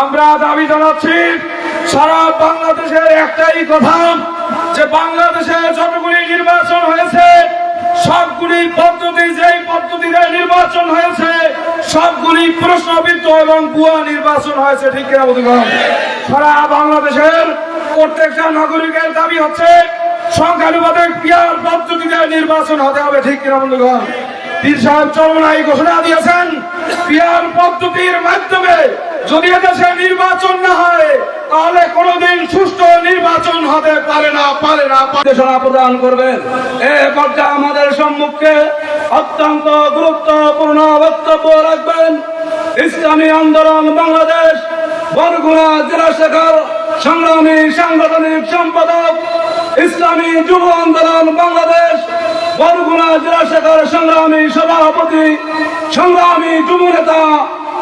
আমরা দাবি জানাচ্ছি, সারা বাংলাদেশের একটাই কথা, যে বাংলাদেশে যতগুলি নির্বাচন হয়েছে, সবগুলি পদ্ধতি, যেই পদ্ধতিতে নির্বাচন হয়েছে, সবগুলি প্রশ্নবিদ্ধ এবং ভুয়া নির্বাচন হয়েছে, ঠিক সারা বাংলাদেশের প্রত্যেকটা নাগরিকের দাবি হচ্ছে, সংখ্যানুপাতিক পিয়ার পদ্ধতিতে নির্বাচন হতে হবে, ঠিক কিনা বন্ধুগণ পীর? সাহেব চরমনাই ঘোষণা দিয়েছেন পিয়ার পদ্ধতির মাধ্যমে যদি এদেশে নির্বাচন না হয়, তাহলে কোনোদিন সুষ্ঠু নির্বাচন হতে পারে না পারে না নির্দেশনা প্রদান করবেন। এ পর্যায়ে আমাদের সম্মুখে অত্যন্ত গুরুত্বপূর্ণ বক্তব্য রাখবেন। ইসলামী আন্দোলন বাংলাদেশ, বরগুনা জেলা শাখার সংগ্রামী সাংগঠনিক সম্পাদক, ইসলামী যুব আন্দোলন বাংলাদেশ, বরগুনা জেলা শাখার সংগ্রামী সভাপতি, সংগ্রামী যুব নেতা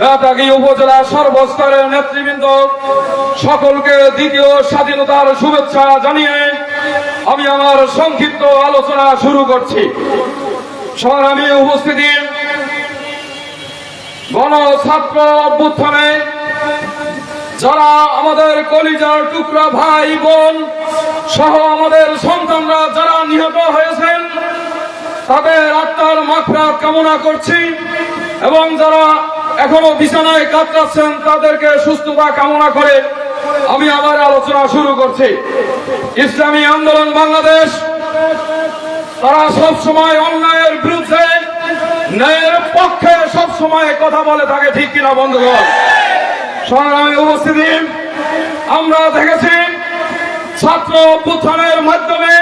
বেতাগী উপজেলা সর্বস্তরের নেতৃবৃন্দ, সকলকে দ্বিতীয় স্বাধীনতার শুভেচ্ছা জানিয়ে আমি আমার সংক্ষিপ্ত আলোচনা শুরু করছি। সংগ্রামী উপস্থিতি, গণ ছাত্র অভ্যুত্থানে যারা আমাদের কলিজার টুকরা ভাই বোন সহ আমাদের সন্তানরা যারা নিহত হয়েছেন, তাদের আত্মার মাত্রা কামনা করছি এবং যারা এখনও বিছানায় কাতরাচ্ছেন তাদেরকে সুস্থতা কামনা করে আমি আমার আলোচনা শুরু করছি। ইসলামী আন্দোলন বাংলাদেশ, তারা সব সময় অন্যায়ের বিরুদ্ধে, ন্যায়ের পক্ষে সব সময় কথা বলে থাকে, ঠিক কিনা বন্ধুগণ? সংগ্রামী উপস্থিতি, আমরা দেখেছি ছাত্র অভ্যুত্থানের মাধ্যমে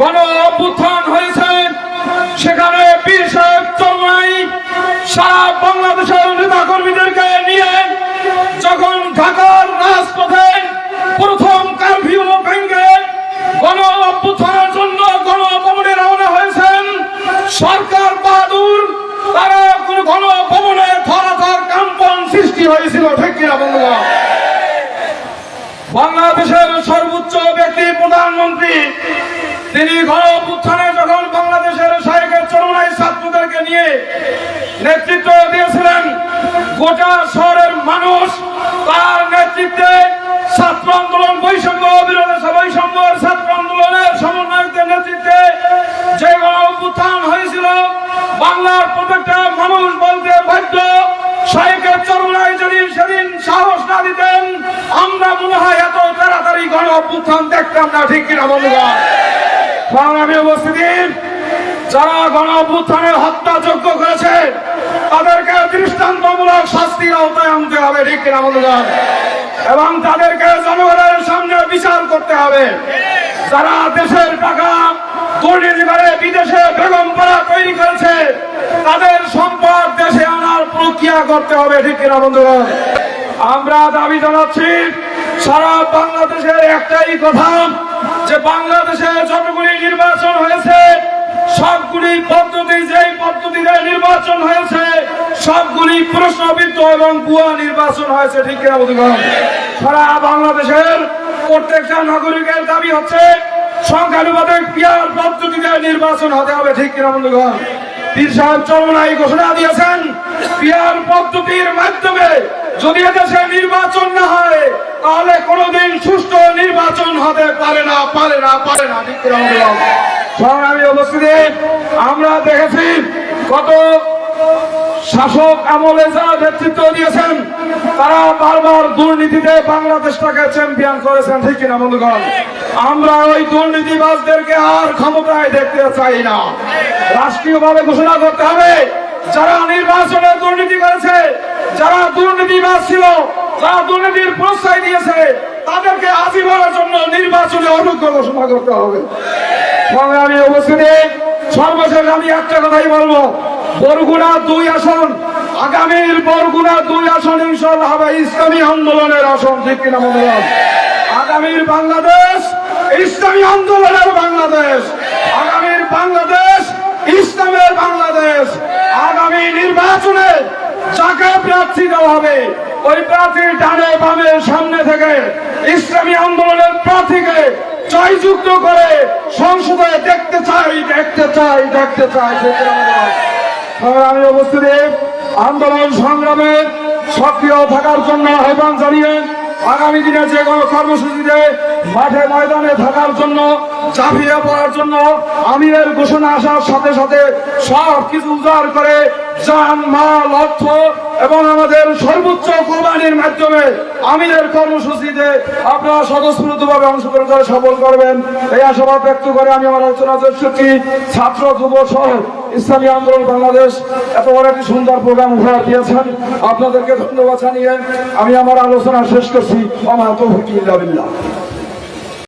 গণ অভ্যুত্থান হয়েছে। সেখানে বীর সাহেব চন্নাই সারা বাংলাদেশের নেতা কর্মীদেরকে নিয়ে যখন ঢাকার রাজপথে প্রথম কারফিউ ভেঙে গণ অভ্যুত্থানের জন্য গণভবনে রওনা হয়েছেন, সরকার বাহাদুর, তারা কোন গণভবনে ধরাধর কাম্পন সৃষ্টি হয়েছিল, ঠিক বন্ধুগণ বাংলাদেশের সর্বোচ্চ ব্যক্তি প্রধানমন্ত্রী, তিনি গণ অভ্যুত্থানে নিয়ে নেতৃত্ব দিয়েছিলেন গোটা শহরের মানুষ। তার নেতৃত্বে ছাত্র আন্দোলন, বৈষম্য বিরোধী বৈষম্যের ছাত্র আন্দোলনের সমন্বয়কদের নেতৃত্বে যে গণ হয়েছিল, বাংলার প্রত্যেকটা মানুষ বলতে বাধ্য। সাহেবের চরমাই যদি সেদিন সাহস না দিতেন, আমরা মনে হয় এত তাড়াতাড়ি গণ অভ্যুত্থান দেখতাম না, ঠিক কিনা বন্ধুগণ সংগ্রামী উপস্থিতি যারা গণ অভ্যুত্থানের হত্যাযোগ্য করেছে, তাদেরকে দৃষ্টান্তমূলক শাস্তির আওতায় আনতে হবে, ঠিক কিনা বন্ধুগণ এবং তাদেরকে জনগণের সামনে বিচার করতে হবে। যারা দেশের টাকা দুর্নীতি বিদেশে বেগম পাড়া তৈরি করেছে, তাদের সম্পদ দেশে আনার প্রক্রিয়া করতে হবে, ঠিক কিনা বন্ধুগণ আমরা দাবি জানাচ্ছি, সারা বাংলাদেশের একটাই কথা, যে বাংলাদেশে যতগুলি নির্বাচন হয়েছে সবগুলি পদ্ধতি, যেই পদ্ধতিতে নির্বাচন হয়েছে, সবগুলি প্রশ্নবিদ্ধ এবং ভুয়া নির্বাচন হয়েছে, ঠিক কিনা বন্ধুগণ সারা বাংলাদেশের প্রত্যেকটা নাগরিকের দাবি হচ্ছে, সংখ্যানুপাতিক পিয়ার পদ্ধতিতে নির্বাচন হতে হবে, ঠিক কিনা বন্ধুগণ পীর? সাহেব চরমনাই ঘোষণা দিয়েছেন, পিয়ার পদ্ধতির মাধ্যমে যদি এদেশে নির্বাচন না হয়, তাহলে কোনোদিন সুষ্ঠু নির্বাচন হতে পারে না পারে না পারে না, ঠিক কিনা উপস্থিতি আমরা দেখেছি কত শাসক আমলে যারা নেতৃত্ব দিয়েছেন, তারা বারবার দুর্নীতিতে বাংলাদেশটাকে চ্যাম্পিয়ন করেছেন, ঠিক কিনা বন্ধুগণ? আমরা ওই দুর্নীতিবাজদেরকে আর ক্ষমতায় দেখতে চাই না। রাষ্ট্রীয়ভাবে ঘোষণা করতে হবে, যারা নির্বাচনে দুর্নীতি করেছে, যারা দুর্নীতিবাজ ছিল যারা দুর্নীতির প্রশ্রয় দিয়েছে, তাদেরকে আজীবনের জন্য নির্বাচনে অযোগ্য ঘোষণা করতে হবে। সংগ্রামী উপস্থিতি, সর্বশেষ আমি একটা কথাই বলব। বরগুনা দুই আসন, আগামীর বরগুনা দুই আসন ইনশাল্লাহ হবে ইসলামী আন্দোলনের আসন, ঠিক কিনা মনে আগামীর বাংলাদেশ, ইসলামী আন্দোলনের বাংলাদেশ। আগামীর বাংলাদেশ, ইসলামের বাংলাদেশ। আগামী নির্বাচনে যাকে প্রার্থী দেওয়া হবে ওই প্রার্থী ডানে বামে সামনে থেকে ইসলামী আন্দোলনের প্রার্থীকে জয়যুক্ত করে সংসদে দেখতে চাই দেখতে চাই দেখতে চাই আমি অবস্থিত আন্দোলন সংগ্রামে সক্রিয় থাকার জন্য আহ্বান জানিয়ে আগামী দিনে যে কোনো কর্মসূচিতে মাঠে ময়দানে থাকার জন্য ঝাঁপিয়ে পড়ার জন্য আমিরের ঘোষণা আসার সাথে সাথে সব কিছু উজাড় করে যান মাল, অর্থ এবং আমাদের সর্বোচ্চ কোরবানির মাধ্যমে আমিরের কর্মসূচিতে আপনারা স্বতঃস্ফূর্তভাবে অংশগ্রহণ করে সফল করবেন। এই আশাবাদ ব্যক্ত করে আমি আমার আলোচনা শেষ ছাত্র, যুব সহ ইসলামী আন্দোলন বাংলাদেশ, এত বড় একটি সুন্দর প্রোগ্রাম উপহার দিয়েছেন। আপনাদেরকে ধন্যবাদ জানিয়ে আমি আমার আলোচনা শেষ করছি। আমার তো ইল্লা বিল্লাহ।